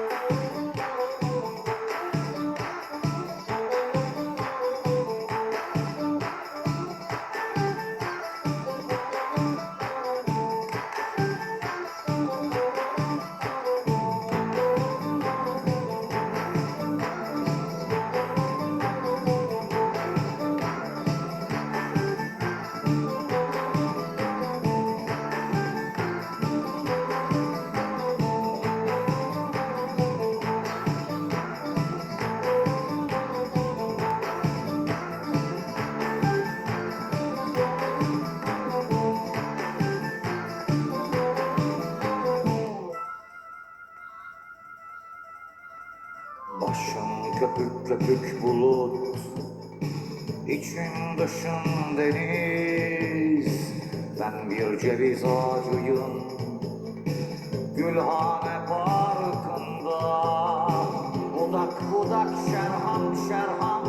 you köpük köpük bulut İçin dışın deniz. Ben bir ceviz ağacıyım Gülhane parkında. Budak budak şerham şerham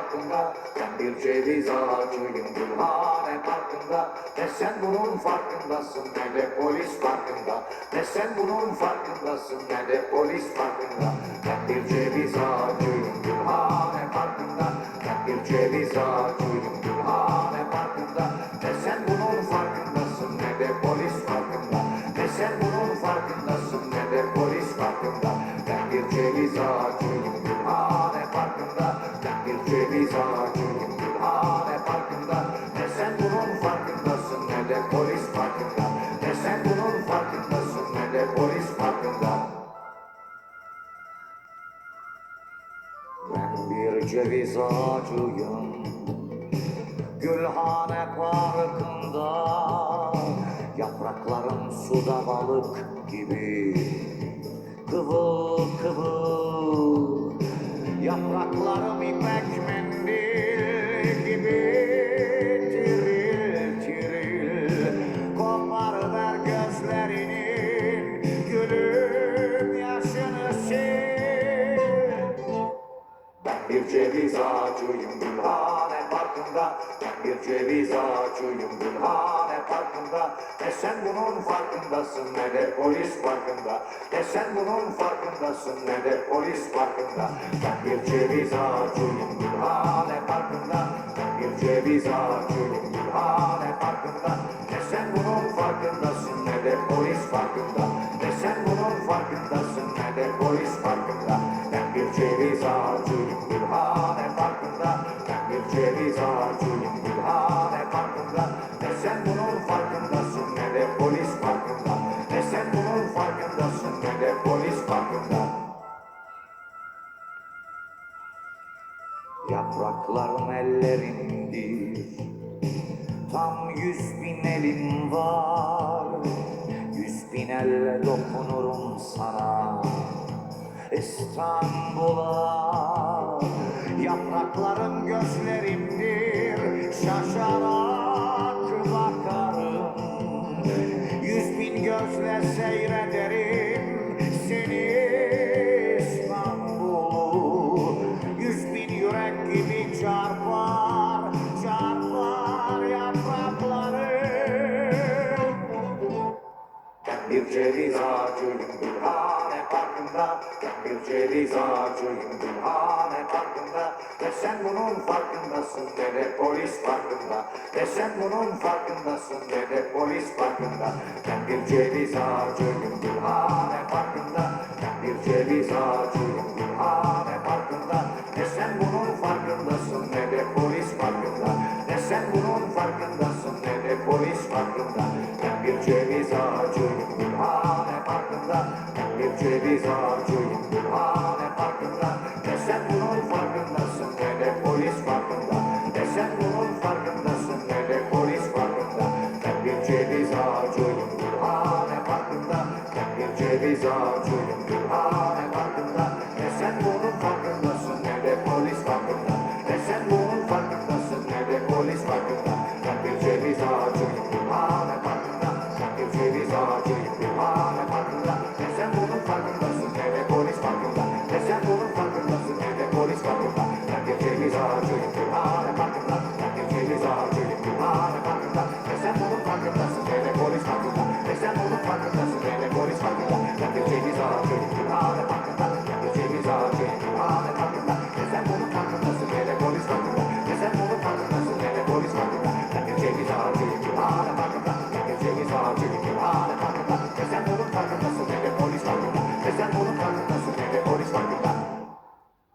Parkı'nda Ben bir ceviz ağacıyım Gülhane Parkı'nda. Ne sen bunun farkındasın ne de polis farkında. Ne sen bunun farkındasın ne de polis farkında. Ben bir ceviz ağacıyım Gülhane Parkı'nda. Ben bir ceviz ağacıyım Gülhane Parkı'nda. Ne sen bunun farkındasın ne de polis farkında. Ne sen bunun farkındasın ne de polis farkında. Ben bir ceviz ağacıyım de polis farkında Ben bir ceviz ağacıyım. Gülhane Parkı'nda. Yapraklarım suda balık gibi. Kıvıl ceviz ağacıyım Gülhane Parkı'nda. Ben bir ceviz ağacıyım Gülhane Parkı'nda. Ne sen bunun farkındasın ne de polis farkında Ne sen bunun farkındasın ne de polis farkında Ben bir ceviz ağacıyım Gülhane Parkı'nda. Ben bir ceviz ağacıyım Gülhane Parkı'nda. Ne sen bunun farkındasın ne de polis farkında Ne sen bunun farkındasın ne de polis farkında Ben bir ceviz ağacıyım Yapraklarım ellerindir Tam yüz bin elim var. Yüz bin elle dokunurum sana. İstanbul'a Yapraklarım gözlerimdir. Şaşarak bakarım. Yüz bin gözle seyrederim bir ceviz ağacıyım Gülhane Parkı'nda. Bir ceviz ağacıyım Gülhane Parkı'nda. Ve sen bunun farkındasın de polis farkında Ve sen bunun farkındasın de polis farkında Ben bir ceviz ağacıyım Gülhane Parkı'nda. Ben bir ceviz ağacıyım Ben bir ceviz ağacıyım Gülhane Parkı'nda Ne sen bunun farkındasın ne de polis farkında. Ne sen bunun farkındasın ne polis farkında. Ben bir ceviz ağacıyım Gülhane Parkı'nda Ben bir ceviz ağacıyım